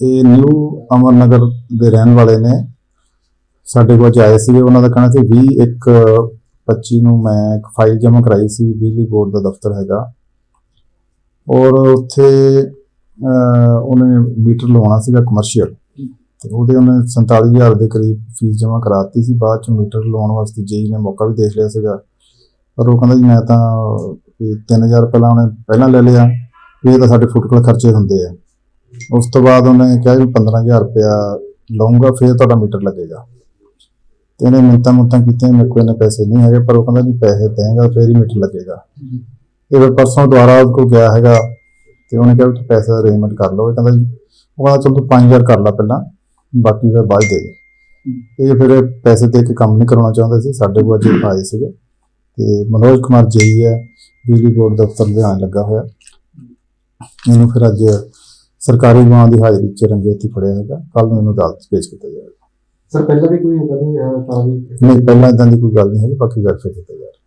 ਇਹ ਨਿਊ ਅਮਰਨਗਰ ਦੇ ਰਹਿਣ ਵਾਲੇ ਨੇ। ਸਾਡੇ ਕੋਲ ਆਏ ਸੀਗੇ। ਉਹਨਾਂ ਦਾ ਕਹਿਣਾ ਸੀ 20 ਇੱਕ 25 ਨੂੰ ਮੈਂ ਇੱਕ ਫਾਈਲ ਜਮ੍ਹਾਂ ਕਰਾਈ ਸੀ, ਬਿਜਲੀ ਬੋਰਡ ਦਾ ਦਫ਼ਤਰ ਹੈਗਾ। ਔਰ ਉੱਥੇ ਉਹਨੇ ਮੀਟਰ ਲਵਾਉਣਾ ਸੀਗਾ ਕਮਰਸ਼ੀਅਲ ਤੇ ਉਹਦੇ ਉਹਨੇ 47000 ਦੇ ਕਰੀਬ ਫੀਸ ਜਮ੍ਹਾਂ ਕਰਾਤੀ ਸੀ। ਬਾਅਦ ਚ ਮੀਟਰ ਲਵਾਉਣ ਵਾਸਤੇ ਜੇਈ ਨੇ ਮੌਕਾ ਵੀ ਦੇਖ ਲਿਆ ਸੀਗਾ। ਪਰ ਉਹ ਕਹਿੰਦਾ ਜੀ, ਮੈਂ ਤਾਂ ਵੀ 3000 ਪਹਿਲਾਂ ਉਹਨੇ ਪਹਿਲਾਂ ਲੈ ਲਿਆ। ਵੀ ਇਹ ਤਾਂ ਸਾਡੇ ਫੁੱਟਕਲ ਖਰਚੇ ਹੁੰਦੇ ਆ। ਉਸ ਤੋਂ ਬਾਅਦ ਉਹਨੇ ਕਿਹਾ ਵੀ 15000 ਰੁਪਇਆ ਲਵਾਂਗਾ ਫਿਰ ਤੁਹਾਡਾ ਮੀਟਰ ਲੱਗੇਗਾ। ਤੇ ਇਹਨੇ ਮਿੰਤਾਂ ਮੁੰਤਾਂ ਕੀਤੀਆਂ ਮੇਰੇ ਕੋਲ ਇੰਨੇ ਪੈਸੇ ਨਹੀਂ ਹੈਗੇ ਪਰ ਉਹ ਕਹਿੰਦਾ ਵੀ ਪੈਸੇ ਦੇਂਗਾ ਫਿਰ ਹੀ ਮੀਟਰ ਲੱਗੇਗਾ। ਇਹ ਫਿਰ ਪਰਸੋਂ ਦੁਬਾਰਾ ਉਹਦੇ ਕੋਲ ਗਿਆ ਹੈਗਾ ਤੇ ਉਹਨੇ ਕਿਹਾ ਵੀ ਤੂੰ ਪੈਸੇ ਦਾ ਅਰੇਂਜਮੈਂਟ ਕਰ ਲਓ। ਇਹ ਕਹਿੰਦਾ ਜੀ ਉਹ ਕਹਿੰਦਾ ਚਲ ਤੂੰ 5000 ਕਰ ਲੈ ਪਹਿਲਾਂ ਬਾਕੀ ਫਿਰ ਬਾਅਦ ਦੇ ਦੇ। ਇਹ ਫਿਰ ਪੈਸੇ ਦੇ ਕੇ ਕੰਮ ਨਹੀਂ ਕਰਾਉਣਾ ਚਾਹੁੰਦੇ ਸੀ ਸਾਡੇ ਕੋਲ ਅੱਜ ਆਏ ਸੀਗੇ। ਤੇ ਮਨੋਜ ਕੁਮਾਰ ਜੇਈ ਹੈ ਬਿਜਲੀ ਬੋਰਡ ਦਫ਼ਤਰ ਲੁਧਿਆਣਾ ਲੱਗਾ ਹੋਇਆ। ਇਹਨੂੰ ਫਿਰ ਅੱਜ ਸਰਕਾਰੀ ਗਵਾਂ ਦੀ ਹਾਜ਼ਰੀ 'ਚ ਰੰਗੇ ਹੱਥੀਂ ਫੜਿਆ ਹੈਗਾ। ਕੱਲ ਨੂੰ ਇਹਨੂੰ ਅਦਾਲਤ 'ਚ ਪੇਸ਼ ਕੀਤਾ ਜਾਏਗਾ ਸਰ ਪਹਿਲਾਂ ਵੀ ਕੋਈ ਇਦਾਂ ਦੀ ਕਾਰਵਾਈ ਨਹੀਂ ਪਹਿਲਾਂ ਇਦਾਂ ਦੀ ਕੋਈ ਗੱਲ ਨਹੀਂ ਹੈਗੀ ਬਾਕੀ ਵੈਰੀਫਾਈ ਕੀਤਾ ਜਾਏਗਾ